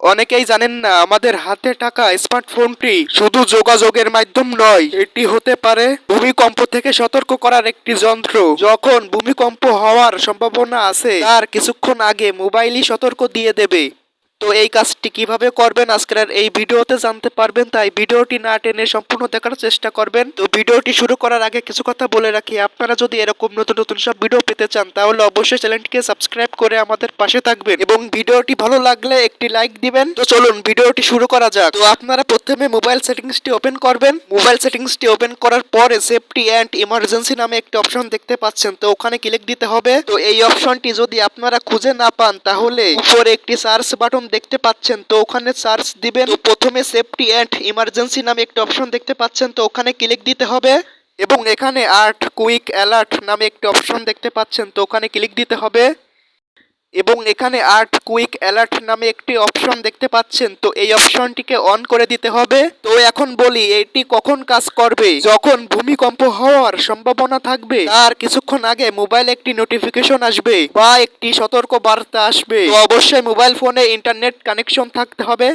অনেকেই জানেন না, আমাদের হাতে টাকা স্মার্টফোনটি শুধু যোগাযোগের মাধ্যম নয়, এটি হতে পারে ভূমিকম্প থেকে সতর্ক করার একটি যন্ত্র। যখন ভূমিকম্প হওয়ার সম্ভাবনা আছে, তার কিছুক্ষণ আগে মোবাইলই সতর্ক দিয়ে দেবে। তো এই কাজটি কীভাবে করবেন আজকের এই ভিডিওতে জানতে পারবেন, তাই ভিডিওটি না টেনে সম্পূর্ণ দেখার চেষ্টা করবেন। তো ভিডিওটি শুরু করার আগে কিছু কথা বলে রাখি, আপনারা যদি এরকম নতুন নতুন সব ভিডিও পেতে চান, তাহলে অবশ্যই চ্যানেলটিকে সাবস্ক্রাইব করে আমাদের পাশে থাকবেন এবং ভিডিওটি ভালো লাগলে একটি লাইক দিবেন। তো চলুন ভিডিওটি শুরু করা যাক। তো আপনারা প্রথমে মোবাইল সেটিংসটি ওপেন করবেন। মোবাইল সেটিংসটি ওপেন করার পরে সেফটি অ্যান্ড ইমার্জেন্সি নামে একটি অপশন দেখতে পাচ্ছেন, তো ওখানে ক্লিক দিতে হবে। তো এই অপশনটি যদি আপনারা খুঁজে না পান, তাহলে উপরে একটি সার্চ বাটন দেখতে পাচ্ছেন, তো ওখানে সার্চ দিবেন। তো প্রথমে সেফটি অ্যান্ড ইমার্জেন্সি নামে একটা অপশন দেখতে পাচ্ছেন, তো ওখানে ক্লিক দিতে হবে। এবং এখানে আর্ট কুইক অ্যালার্ট নামে একটি অপশন দেখতে পাচ্ছেন, তো ওখানে ক্লিক দিতে হবে। এবং এখানে আর্ট কুইক অ্যালার্ট নামে একটি অপশন দেখতে পাচ্ছেন। তো এই অপশনটিকে অন করে দিতে হবে। তো এখন বলি, এটি কখন কাজ করবে? যখন ভূমিকম্প হওয়ার সম্ভাবনা থাকবে আর কিছুক্ষণ আগে মোবাইল একটি নোটিফিকেশন আসবে বা একটি সতর্ক বার্তা আসবে অবশ্যই মোবাইল ফোনে ইন্টারনেট কানেকশন থাকতে হবে।